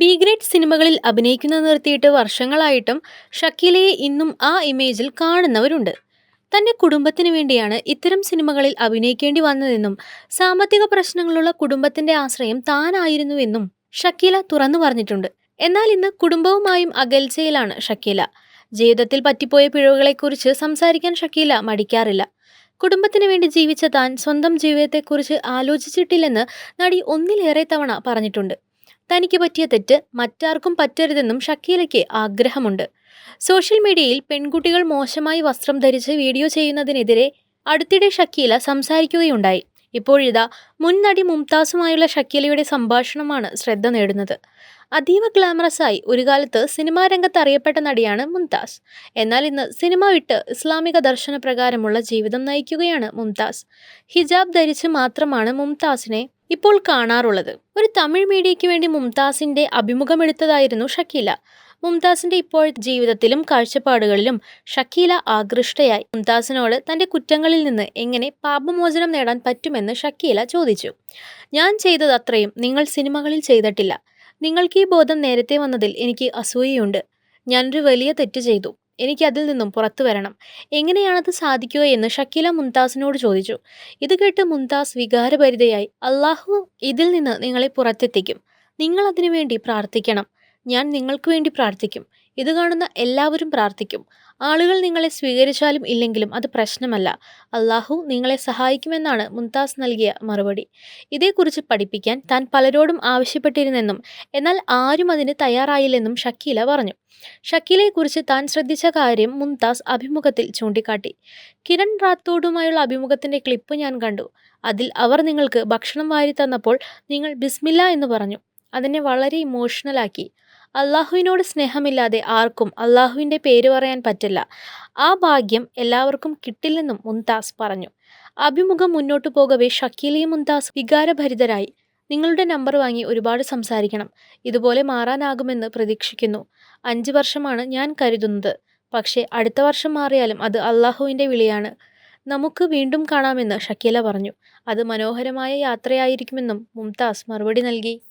B grade സിനിമകളിൽ അഭിനയിക്കുന്നത് നിർത്തിയിട്ട് വർഷങ്ങളായിട്ടും ഷക്കീലയെ ഇന്നും ആ ഇമേജിൽ കാണുന്നവരുണ്ട്. തന്റെ കുടുംബത്തിന് വേണ്ടിയാണ് ഇത്തരം സിനിമകളിൽ അഭിനയിക്കേണ്ടി വന്നതെന്നും സാമ്പത്തിക പ്രശ്നങ്ങളുള്ള കുടുംബത്തിന്റെ ആശ്രയം താനായിരുന്നുവെന്നും ഷക്കീല തുറന്നു പറഞ്ഞിട്ടുണ്ട്. എന്നാൽ ഇന്ന് കുടുംബവുമായും അകൽച്ചയിലാണ് ഷക്കീല. ജീവിതത്തിൽ പറ്റിപ്പോയ പിഴവുകളെക്കുറിച്ച് സംസാരിക്കാൻ ഷക്കീല മടിക്കാറില്ല. കുടുംബത്തിന് വേണ്ടി ജീവിച്ച താൻ സ്വന്തം ജീവിതത്തെക്കുറിച്ച് ആലോചിച്ചിട്ടില്ലെന്ന് നടി ഒന്നിലേറെ തവണ പറഞ്ഞിട്ടുണ്ട്. തനിക്ക് പറ്റിയ തെറ്റ് മറ്റാർക്കും പറ്റരുതെന്നും ഷക്കീലയ്ക്ക് ആഗ്രഹമുണ്ട്. സോഷ്യൽ മീഡിയയിൽ പെൺകുട്ടികൾ മോശമായി വസ്ത്രം ധരിച്ച് വീഡിയോ ചെയ്യുന്നതിനെതിരെ അടുത്തിടെ ഷക്കീല സംസാരിക്കുകയുണ്ടായി. ഇപ്പോഴിതാ മുൻ നടി മുംതാസുമായുള്ള ഷക്കീലയുടെ സംഭാഷണമാണ് ശ്രദ്ധ നേടുന്നത്. അതീവ ഗ്ലാമറസായി ഒരു കാലത്ത് സിനിമാ രംഗത്ത് അറിയപ്പെട്ട നടിയാണ് മുംതാസ്. എന്നാൽ ഇന്ന് സിനിമ വിട്ട് ഇസ്ലാമിക ദർശനപ്രകാരമുള്ള ജീവിതം നയിക്കുകയാണ് മുംതാസ്. ഹിജാബ് ധരിച്ച് മാത്രമാണ് മുംതാസിനെ ഇപ്പോൾ കാണാറുള്ളത്. ഒരു തമിഴ് മീഡിയയ്ക്ക് വേണ്ടി മുംതാസിന്റെ അഭിമുഖമെടുത്തതായിരുന്നു ഷക്കീല. മുംതാസിന്റെ ഇപ്പോഴത്തെ ജീവിതത്തിലും കാഴ്ചപ്പാടുകളിലും ഷക്കീല ആകൃഷ്ടയായി. മുംതാസിനോട് തന്റെ കുറ്റങ്ങളിൽ നിന്ന് എങ്ങനെ പാപമോചനം നേടാൻ പറ്റുമെന്ന് ഷക്കീല ചോദിച്ചു. ഞാൻ ചെയ്തത് അത്രയും നിങ്ങൾ സിനിമകളിൽ ചെയ്തിട്ടില്ല. നിങ്ങൾക്ക് ഈ ബോധം നേരത്തെ വന്നതിൽ എനിക്ക് അസൂയയുണ്ട്. ഞാനൊരു വലിയ തെറ്റ് ചെയ്തു. എനിക്ക് അതിൽ നിന്നും പുറത്തു വരണം. എങ്ങനെയാണത് സാധിക്കുക എന്ന് ഷക്കീല മുംതാസിനോട് ചോദിച്ചു. ഇത് കേട്ട് മുംതാസ് വികാരഭരിതയായി. അള്ളാഹു ഇതിൽ നിന്ന് നിങ്ങളെ പുറത്തെത്തിക്കും. നിങ്ങൾ അതിനു വേണ്ടി പ്രാർത്ഥിക്കണം. ഞാൻ നിങ്ങൾക്ക് വേണ്ടി പ്രാർത്ഥിക്കും. ഇത് കാണുന്ന എല്ലാവരും പ്രാർത്ഥിക്കും. ആളുകൾ നിങ്ങളെ സ്വീകരിച്ചാലും ഇല്ലെങ്കിലും അത് പ്രശ്നമല്ല. അള്ളാഹു നിങ്ങളെ സഹായിക്കുമെന്നാണ് മുംതാസ് നൽകിയ മറുപടി. ഇതേക്കുറിച്ച് പഠിപ്പിക്കാൻ താൻ പലരോടും ആവശ്യപ്പെട്ടിരുന്നെന്നും എന്നാൽ ആരും അതിന് തയ്യാറായില്ലെന്നും ഷക്കീല പറഞ്ഞു. ഷക്കീലയെക്കുറിച്ച് താൻ ശ്രദ്ധിച്ച കാര്യം മുംതാസ് അഭിമുഖത്തിൽ ചൂണ്ടിക്കാട്ടി. കിരൺ റാത്തോഡുമായുള്ള അഭിമുഖത്തിന്റെ ക്ലിപ്പ് ഞാൻ കണ്ടു. അതിൽ അവർ നിങ്ങൾക്ക് ഭക്ഷണം വാരി തന്നപ്പോൾ നിങ്ങൾ ബിസ്മില്ല എന്ന് പറഞ്ഞു. അതിനെ വളരെ ഇമോഷണലാക്കി അള്ളാഹുവിനോട് സ്നേഹമില്ലാതെ ആർക്കും അള്ളാഹുവിന്റെ പേര് പറയാൻ പറ്റില്ല. ആ ഭാഗ്യം എല്ലാവർക്കും കിട്ടില്ലെന്നും മുംതാസ് പറഞ്ഞു. അഭിമുഖം മുന്നോട്ടു പോകവേ ഷക്കീലയും മുംതാസ് വികാരഭരിതരായി. നിങ്ങളുടെ നമ്പർ വാങ്ങി ഒരുപാട് സംസാരിക്കണം. ഇതുപോലെ മാറാനാകുമെന്ന് പ്രതീക്ഷിക്കുന്നു. അഞ്ച് വർഷമാണ് ഞാൻ കരുതുന്നത്. പക്ഷേ അടുത്ത വർഷം മാറിയാലും അത് അള്ളാഹുവിന്റെ വിളിയാണ്. നമുക്ക് വീണ്ടും കാണാമെന്ന് ഷക്കീല പറഞ്ഞു. അത് മനോഹരമായ യാത്രയായിരിക്കുമെന്നും മുംതാസ് മറുപടി നൽകി.